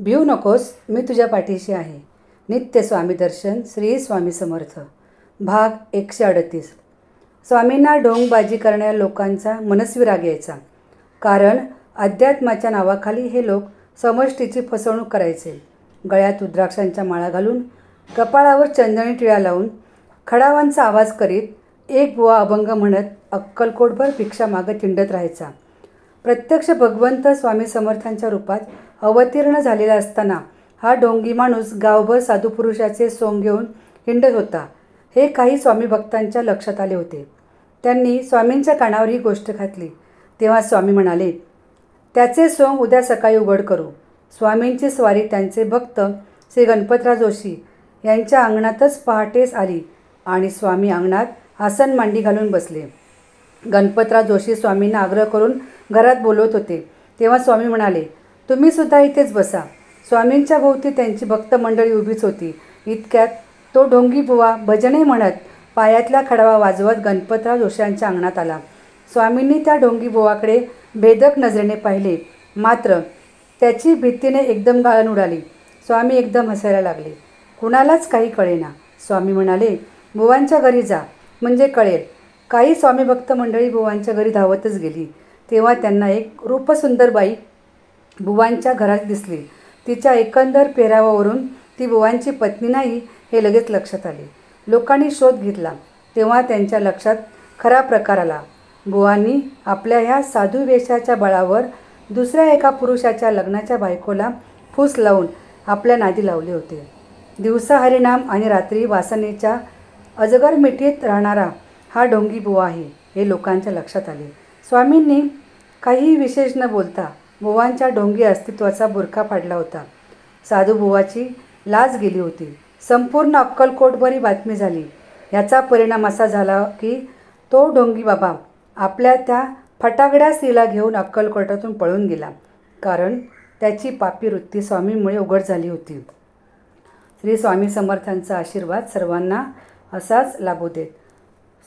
भिऊ नकोस मी तुझ्या पाठीशी आहे. नित्य स्वामी दर्शन श्री स्वामी समर्थ. भाग एकशे अडतीस. स्वामींना ढोंगबाजी करणाऱ्या लोकांचा मनस्वी राग यायचा. कारण अध्यात्माच्या नावाखाली हे लोक समष्टीची फसवणूक करायचे. गळ्यात रुद्राक्षांच्या माळा घालून कपाळावर चंदणी टिळा लावून खडावांचा आवाज करीत एक बुवा अभंग म्हणत अक्कलकोटभर भिक्षा मागत चिंडत राहायचा. प्रत्यक्ष भगवंत स्वामी समर्थांच्या रूपात अवतीर्ण झालेला असताना हा डोंगी माणूस गावभर साधुपुरुषाचे सोंग घेऊन हिंडत होता. हे काही स्वामी भक्तांच्या लक्षात आले होते. त्यांनी स्वामींच्या कानावर ही गोष्ट घातली. तेव्हा स्वामी म्हणाले त्याचे सोंग उद्या सकाळी उघड करू. स्वामींची स्वारी त्यांचे भक्त श्री गणपतराव जोशी यांच्या अंगणातच पहाटेस आली आणि स्वामी अंगणात आसन मांडी घालून बसले. गणपतराव जोशी स्वामींना आग्रह करून घरात बोलवत होते. तेव्हा स्वामी म्हणाले तुम्ही सुद्धा इथेच बसा. स्वामींच्या भोवती त्यांची भक्त मंडळी उभीच होती. इतक्यात तो ढोंगी बुवा भजने म्हणत पायातला खडावा वाजवत गणपतराव जोशांच्या अंगणात आला. स्वामींनी त्या ढोंगी बुवाकडे भेदक नजरेने पाहिले. मात्र त्याची भीतीने एकदम गाळण उडाली. स्वामी एकदम हसायला लागले. कुणालाच काही कळेना. स्वामी म्हणाले बुवांच्या घरी जा. म्हणजे कळेल. काही स्वामी भक्त मंडळी बुवांच्या घरी धावतच गेली. तेव्हा त्यांना एक रूपसुंदर बाई बुवांच्या घरात दिसली. तिच्या एकंदर पेहरावावरून ती बुवांची पत्नी नाही हे लगेच लक्षात आले. लोकांनी शोध घेतला. तेव्हा त्यांच्या लक्षात खरा प्रकार आला. बुवांनी आपल्या ह्या साधू वेशाच्या बळावर दुसऱ्या एका पुरुषाच्या लग्नाच्या बायकोला फूस लावून आपल्या नादी लावले होते. दिवसा हरिनाम आणि रात्री वासनेच्या अजगर मिठीत राहणारा हा डोंगी बुवा आहे हे लोकांच्या लक्षात आले. स्वामींनी काहीही विशेष न बोलता बुवांच्या डोंगी अस्तित्वाचा बुरखा फाडला होता. साधू बुवाची लाज गेली होती. संपूर्ण अक्कलकोटभरी बातमी झाली. याचा परिणाम असा झाला की तो डोंगी बाबा आपल्या त्या फटाकड्या स्त्रीला घेऊन अक्कलकोटातून पळून गेला. कारण त्याची पापी वृत्ती स्वामींमुळे उघड झाली होती. श्री स्वामी समर्थांचा आशीर्वाद सर्वांना असाच लाभू देत.